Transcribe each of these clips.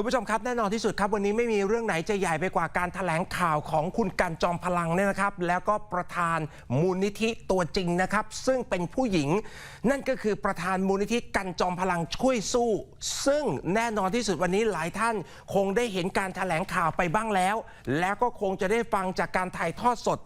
คุณผู้ชมครับแน่นอนที่สุดครับวันนี้ไม่มีเรื่องไหนจะใหญ่ไปกว่าการถแถลงข่าวของคุณกันจอมพลังเนี่ยนะครับ แล้วก็ประธานมูลนิธิตัวจริงนะครับ ซึ่งเป็นผู้หญิง นั่นก็คือประธานมูลนิธิกันจอมพลังช่วยสู้ ซึ่งแน่นอนที่สุดวันนี้หลายท่านคงได้เห็นการถแถลงข่าวไปบ้างแล้ว แล้วก็คงจะได้ฟังจากการถ่ายทอดสด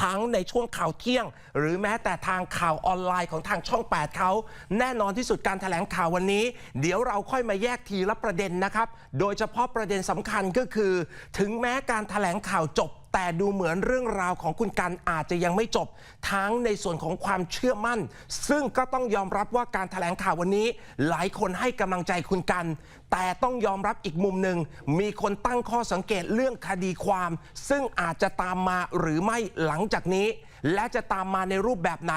ทั้งในช่วงข่าวเที่ยง หรือแม้แต่ทางข่าวออนไลน์ของทางช่อง 8เขาแน่นอนที่สุดการถแถลงข่าววันนี้ เดี๋ยวเราค่อยมาแยกทีละประเด็นนะครับ โดยเฉพาะประเด็นสำคัญก็คือ ถึงแม้การถแถลงข่าวจบ แต่ดูเหมือนเรื่องราวของคุณกันอาจจะยังไม่จบ ทั้งในส่วนของความเชื่อมั่น ซึ่งก็ต้องยอมรับว่าการถแถลงข่าววันนี้ หลายคนให้กำลังใจคุณกัน แต่ต้องยอมรับอีกมุมหนึ่งมีคนตั้งข้อสังเกตเรื่องคดีความ ซึ่งอาจจะตามมาหรือไม่หลังจากนี้ และจะตามมาในรูปแบบไหน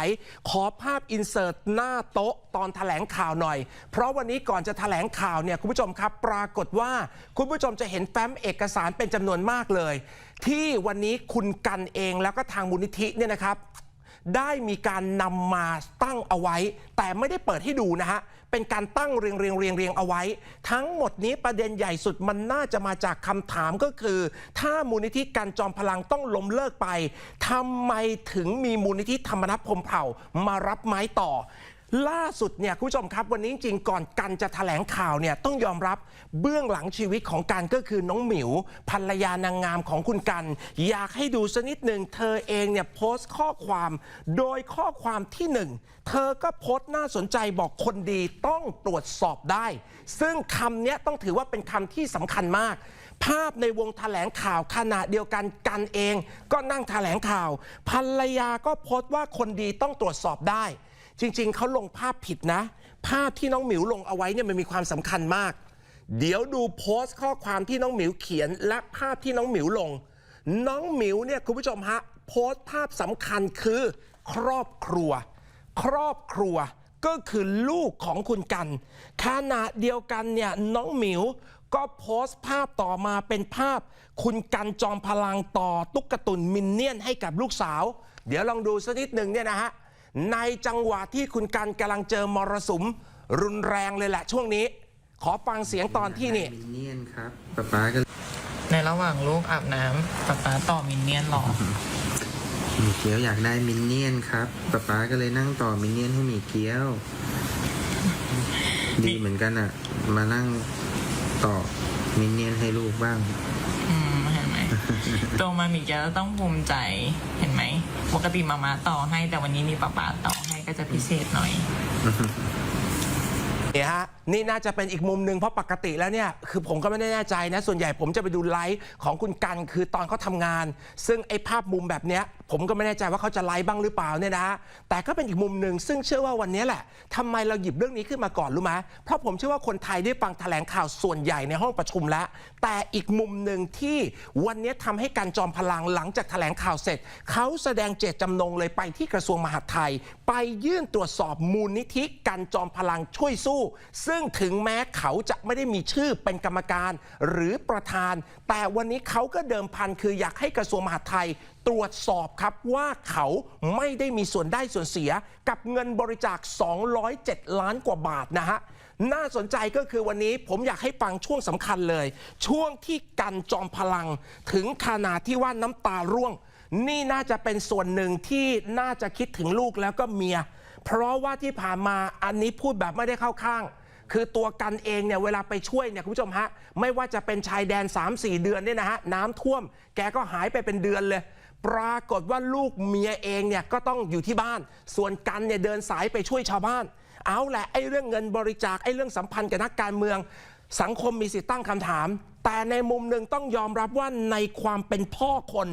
ขอภาพอินเสิร์ตหน้าโต๊ะตอนแถลงข่าวหน่อย เพราะวันนี้ก่อนจะแถลงข่าวเนี่ยคุณผู้ชมครับ ปรากฏว่าคุณผู้ชมจะเห็นแฟ้มเอกสารเป็นจำนวนมากเลย ที่วันนี้คุณกันเองแล้วก็ทางมูลนิธิเนี่ยนะครับได้มีการนำมาตั้งเอาไว้ แต่ไม่ได้เปิดให้ดูนะฮะ เป็นการตั้งเรียงเรียงเรียงเรียงเอาไว้ ทั้งหมดนี้ประเด็นใหญ่สุดมันน่าจะมาจากคำถามก็คือ ถ้ามูลนิธิการจอมพลังต้องล้มเลิกไปทำไมถึงมีมูลนิธิธรรมนัฐพมเผ่ามารับไม้ต่อ ล่าสุดเนี่ยคุณผู้ชมครับวันนี้จริงก่อนกันจะแถลงข่าวเนี่ยต้องยอมรับเบื้องหลังชีวิตของกันก็คือน้องหมิวภรรยานางงามของคุณกัน อยากให้ดูสักนิดหนึ่งเธอเองเนี่ยโพสต์ข้อความ โดยข้อความที่หนึ่งเธอก็โพสต์น่าสนใจบอกคนดีต้องตรวจสอบได้ ซึ่งคำเนี้ยต้องถือว่าเป็นคำที่สำคัญมาก ภาพในวงแถลงข่าวขณะเดียวกันกันเอง ก็นั่งแถลงข่าวภรรยาก็โพสต์ว่าคนดีต้องตรวจสอบได้ จริง ๆ เขาลงภาพผิดนะ ภาพที่น้องหมิวลงเอาไว้เนี่ยมันมีความสำคัญมาก เดี๋ยวดูโพสต์ข้อความที่น้องหมิวเขียน และภาพที่น้องหมิวลง น้องหมิวเนี่ยคุณผู้ชมฮะโพสต์ภาพสำคัญคือ ครอบครัว ครอบครัวก็คือลูกของคุณกันขณะเดียวกันเนี่ยน้องหมิวก็โพสต์ภาพต่อมาเป็นภาพ คุณกันจอมพลังต่อตุ๊กตุนมินเนี่ยนให้กับลูกสาว เดี๋ยวลองดูสักนิดหนึ่งเนี่ยนะฮะ ในจังหวะที่คุณกันกำลังเจอมรสุม รุนแรงเลยแหละช่วงนี้ ขอฟังเสียงตอนที่นี่มินเนี่ยนครับป๊าป๊าก็ในระหว่างลูกอาบน้ำป๊าป๊าต่อมินเนี่ยนหรอหมีเกี๊ยวอยากได้มินเนี่ยนครับป๊าป๊าก็เลยนั่งต่อมินเนี่ยนให้หมีเกี๊ยว ดีเหมือนกันอะ มานั่งต่อมินเนี่ยนให้ลูกบ้าง อืมเห็นไหมโตมามีแกก็ต้องภูมิใจเห็นไหม ปกติมามาต่อให้แต่วันนี้มีป๊าป๊าต่อให้ก็จะพิเศษหน่อย เนี่ยฮะ นี่น่าจะเป็นอีกมุมหนึ่งเพราะปกติแล้วเนี่ยคือผมก็ไม่ได้แน่ใจนะ ส่วนใหญ่ผมจะไปดูไลฟ์ของคุณกันคือตอนเขาทำงาน ซึ่งไอ้ภาพมุมแบบเนี้ยผมก็ไม่แน่ใจว่าเขาจะไลฟ์บ้างหรือเปล่าเนี่ยนะฮะแต่ก็เป็นอีกมุมหนึ่งซึ่งเชื่อว่าวันนี้แหละทำไมเราหยิบเรื่องนี้ขึ้นมาก่อนรู้ไหมเพราะผมเชื่อว่าคนไทยได้ฟังแถลงข่าวส่วนใหญ่ในห้องประชุมแล้ว แต่อีกมุมหนึ่งที่วันนี้ทำให้การจอมพลังหลังจากแถลงข่าวเสร็จเขาแสดงเจตจำนงเลยไปที่กระทรวงมหาดไทย ไปยื่นตรวจสอบมูลนิธิการจอมพลังช่วยสู้ซึ่งถึงแม้เขาจะไม่ได้มีชื่อเป็นกรรมการหรือประธาน แต่วันนี้เขาก็เดิมพันคืออยากให้กระทรวงมหาดไทยตรวจสอบครับว่าเขาไม่ได้มีส่วนได้ส่วนเสียกับเงินบริจาค 207 ล้านกว่าบาทนะฮะน่าสนใจก็คือวันนี้ผมอยากให้ฟังช่วงสำคัญเลย ช่วงที่กันจอมพลังถึงขนาดที่ว่าน้ำตาร่วง นี่น่าจะเป็นส่วนหนึ่งที่น่าจะคิดถึงลูกแล้วก็เมีย เพราะว่าที่ผ่านมาอันนี้พูดแบบไม่ได้เข้าข้าง คือตัวกันเองเนี่ยเวลาไปช่วยเนี่ยคุณผู้ชมฮะไม่ว่าจะเป็นชายแดน 3-4 เดือนเนี่ยนะฮะน้ำท่วม แกก็หายไปเป็นเดือนเลย ปรากฏว่าลูกเมียเองเนี่ยก็ต้องอยู่ที่บ้าน ส่วนกันเนี่ยเดินสายไปช่วยชาวบ้าน เอาแหละไอ้เรื่องเงินบริจาคไอ้เรื่องสัมพันธ์กับนักการเมือง สังคมมีสิทธิ์ตั้งคำถาม แต่ในมุมหนึ่งต้องยอมรับว่าในความเป็นพ่อคน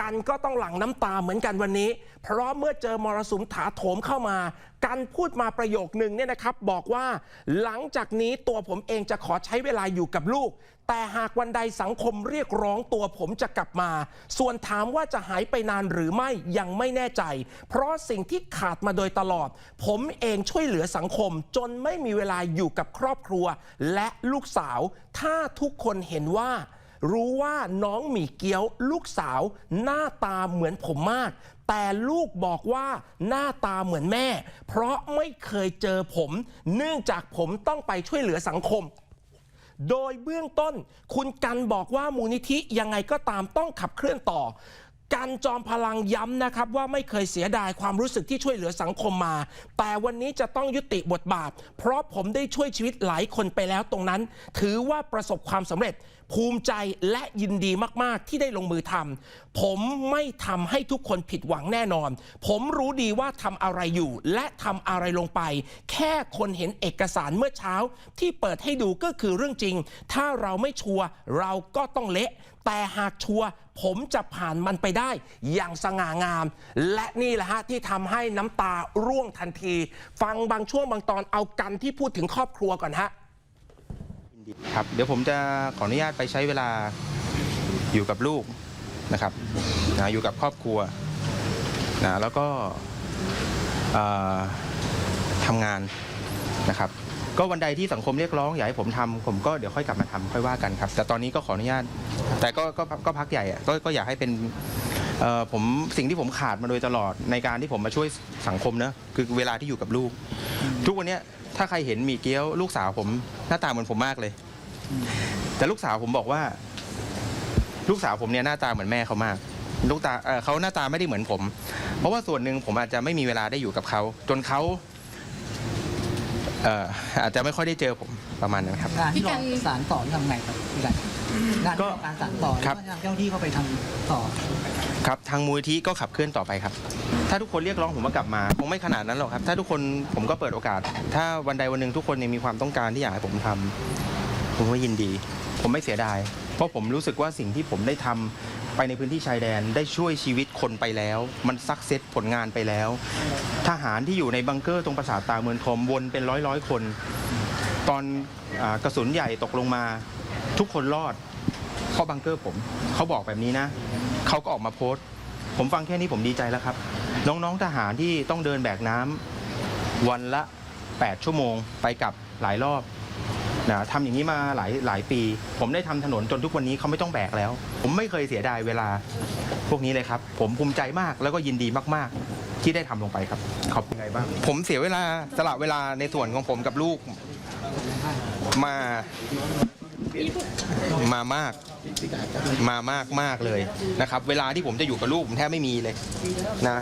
กันก็ต้องหลั่งน้ำตาเหมือนกันวันนี้ เพราะเมื่อเจอมรสุมถาโถมเข้ามา กันพูดมาประโยคหนึ่งเนี่ยนะครับ บอกว่าหลังจากนี้ตัวผมเองจะขอใช้เวลาอยู่กับลูก แต่หากวันใดสังคมเรียกร้องตัวผมจะกลับมา ส่วนถามว่าจะหายไปนานหรือไม่ยังไม่แน่ใจ เพราะสิ่งที่ขาดมาโดยตลอด ผมเองช่วยเหลือสังคม จนไม่มีเวลาอยู่กับครอบครัว และลูกสาว ถ้าทุกคนเห็นว่า รู้ว่าน้องหมีเกี๊ยวลูกสาว หน้าตาเหมือนผมมาก แต่ลูกบอกว่าหน้าตาเหมือนแม่ เพราะไม่เคยเจอผม เนื่องจากผมต้องไปช่วยเหลือสังคมโดยเบื้องต้นคุณกันบอกว่ามูลนิธิยังไงก็ตามต้องขับเคลื่อนต่อกันจอมพลังย้ำนะครับ ว่าไม่เคยเสียดายความรู้สึกที่ช่วยเหลือสังคมมา แต่วันนี้จะต้องยุติบทบาท เพราะผมได้ช่วยชีวิตหลายคนไปแล้วตรงนั้น ถือว่าประสบความสำเร็จภูมิใจและยินดีมาก ๆ ที่ได้ลงมือทำผมไม่ทำให้ทุกคนผิดหวังแน่นอน ผมรู้ดีว่าทำอะไรอยู่ และทำอะไรลงไป แค่คนเห็นเอกสารเมื่อเช้า ที่เปิดให้ดูก็คือเรื่องจริง ถ้าเราไม่ชัวร์เราก็ต้องเละ แต่หากชัวร์ผมจะผ่านมันไปได้อย่างสง่างาม และนี่แหละฮะที่ทำให้น้ำตาร่วงทันที ฟังบางช่วงบางตอนเอากันที่พูดถึงครอบครัวก่อนฮะ ครับ เดี๋ยวผมจะขออนุญาตไปใช้เวลาอยู่กับลูกนะครับนะอยู่กับครอบครัวนะแล้วก็ทำงานนะครับ ก็วันใดที่สังคมเรียกร้องอยากให้ผมทำผมก็เดี๋ยวค่อยกลับมาทำค่อยว่ากันครับ แต่ตอนนี้ก็ขออนุญาต แต่ก็ก็ก็พักใหญ่อะก็ก็อยากให้เป็น เอ่อผมสิ่งที่ผมขาดมาโดยตลอดในการที่ผมมาช่วยสังคมนะคือเวลาที่อยู่กับลูก ทุกวันเนี้ยถ้าใครเห็นหมีเกี๊ยวลูกสาวผมหน้าตาเหมือนผมมากเลย แต่ลูกสาวผมบอกว่า ลูกสาวผมเนี่ยหน้าตาเหมือนแม่เขามาก ลูกตาเอ่อเขาหน้าตาไม่ได้เหมือนผม เพราะว่าส่วนหนึ่งผมอาจจะไม่มีเวลาได้อยู่กับเขา จนเขาเอ่ออาจจะไม่ค่อยได้เจอผมประมาณนั้นครับ งานที่เราสารต่อทำไงครับพี่กันงานที่เราการสารต่อหรือครับว่าทางเจ้าหน้าที่เข้าไปทำต่อ ครับทางมูลที่ก็ขับเคลื่อนต่อไปครับ ถ้าทุกคนเรียกร้องผมว่ากลับมาคงไม่ขนาดนั้นหรอกครับ ถ้าทุกคนผมก็เปิดโอกาส ถ้าวันใดวันหนึ่งทุกคนเนี่ยมีความต้องการที่อยากให้ผมทำผมก็ยินดี ผมไม่เสียดาย เพราะผมรู้สึกว่าสิ่งที่ผมได้ทำไปในพื้นที่ชายแดนได้ช่วยชีวิตคนไปแล้ว มันซักเซ็ตผลงานไปแล้ว ทหารที่อยู่ในบังเกอร์ตรงปราสาทตาเมืองทมวนเป็นร้อยร้อยคน ตอนอกระสุนใหญ่ตกลงมา ทุกคนรอด พราะบังเกอร์ผมเขาบอกแบบนี้นะเขาก็ออกมาโพสต์ ผมฟังแค่นี้ผมดีใจแล้วครับ น้องๆทหารที่ต้องเดินแบกน้ำวันละ 8 ชั่วโมง ไปกลับหลายรอบนะทำอย่างนี้มาหลายหลายปี ผมได้ทำถนนจนทุกวันนี้เขาไม่ต้องแบกแล้ว ผมไม่เคยเสียดายเวลาพวกนี้เลยครับ ผมภูมิใจมากแล้วก็ยินดีมากๆ ที่ได้ทำลงไปครับขอบคุณไงบ้าง ผมเสียเวลาสละเวลาในส่วนของผมกับลูกมามามาก มามากมากเลยนะครับ เวลาที่ผมจะอยู่กับลูกผมแทบไม่มีเลยนะ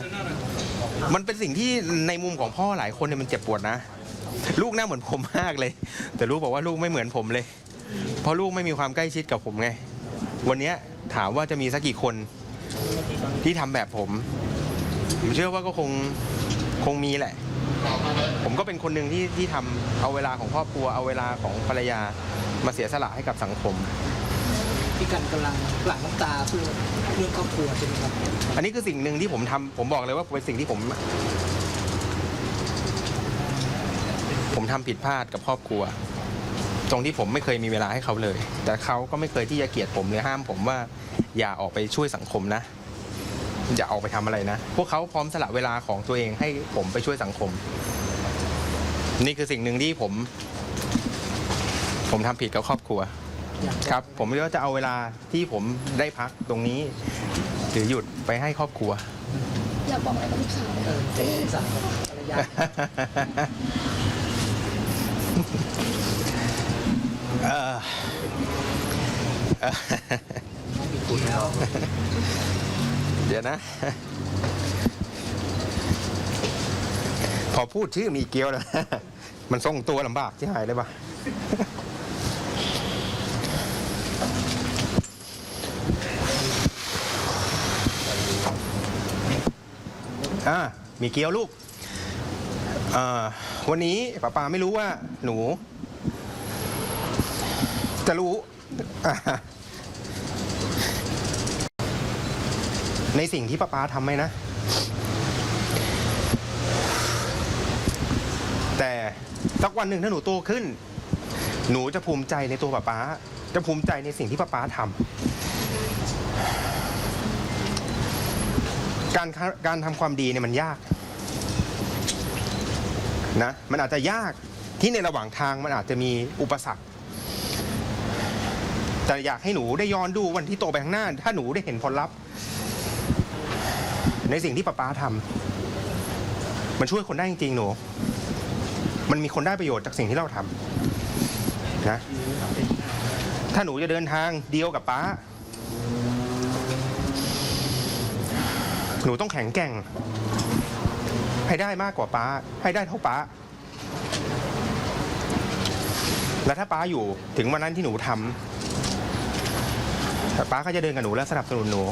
มันเป็นสิ่งที่ในมุมของพ่อหลายคนเนี่ยมันเจ็บปวดนะ ลูกหน้าเหมือนผมมากเลย แต่ลูกบอกว่าลูกไม่เหมือนผมเลย เพราะลูกไม่มีความใกล้ชิดกับผมไง วันนี้ถามว่าจะมีสักกี่คนที่ทำแบบผม ผมเชื่อว่าก็คงคงมีแหละ ผมก็เป็นคนหนึ่งที่ที่ทำเอาเวลาของครอบครัวเอาเวลาของภรรยามาเสียสละให้กับสังคม พี่กันกำลังหลั่งน้ำตาเพื่อเรื่องครอบครัวใช่ไหมครับอันนี้คือสิ่งหนึ่งที่ผมทำผมบอกเลยว่าเป็นสิ่งที่ผม ผมทำผิดพลาดกับครอบครัว ตรงที่ผมไม่เคยมีเวลาให้เขาเลย แต่เขาก็ไม่เคยที่จะเกลียดผมหรือห้ามผมว่าอย่าออกไปช่วยสังคมนะ อย่าออกไปทำอะไรนะ พวกเขาพร้อมสละเวลาของตัวเองให้ผมไปช่วยสังคม นี่คือสิ่งหนึ่งที่ผม ผมทำผิดกับครอบครัว ครับ ผมก็จะเอาเวลาที่ผมได้พักตรงนี้ หรือหยุดไปให้ครอบครัว อยากบอกอะไรกับลูกสาวไหมเออเจ๊สาวภรรยาเอ่อเอ่อมีคุยแล้วเดี๋ยวนะ พอพูดชื่อมีเกียวแล้ว มันทรงตัวลำบากที่หายเลยปะ อ่ามีเกียวลูกอ่อวันนี้ป้าปาไม่รู้ว่าหนู จะรู้อ่าในสิ่งที่ป้าปาทำไหมนะ แต่สักวันหนึ่งถ้าหนูโตขึ้น หนูจะภูมิใจในตัวป้าป๊า จะภูมิใจในสิ่งที่ป้าป๊าทำการการทำความดีเนี่ยมันยากนะมันอาจจะยากที่ในระหว่างทางมันอาจจะมีอุปสรรค แต่อยากให้หนูได้ย้อนดูวันที่โตไปข้างหน้า ถ้าหนูได้เห็นผลลัพธ์ ในสิ่งที่ป้าป๊าทำมันช่วยคนได้จริงๆหนูมันมีคนได้ประโยชน์จากสิ่งที่เราทำนะ ถ้าหนูจะเดินทางเดียวกับป้า หนูต้องแข็งแกร่ง ให้ได้มากกว่าป้า ให้ได้เท่าป้า และถ้าป้าอยู่ถึงวันนั้นที่หนูทำป้าก็จะเดินกับหนูและสนับสนุนหนู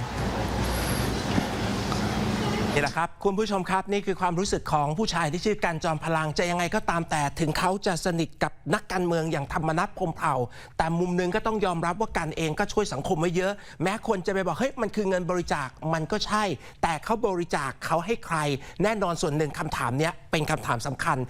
นี่แหละครับ คุณผู้ชมครับนี่คือความรู้สึกของผู้ชายที่ชื่อกันจอมพลังจะยังไงก็ตามแต่ถึงเขาจะสนิทกับนักการเมืองอย่างธรรมนัฐพรมเผ่า แต่มุมหนึงก็ต้องยอมรับว่ากันเองก็ช่วยสังคมไว้เยอะ แม้คนจะไปบอกเฮ้ยมันคือเงินบริจาคมันก็ใช่ แต่เขาบริจาคเขาให้ใคร แน่นอนส่วนหนึ่งคำถามเนี้ยเป็นคำถามสำคัญ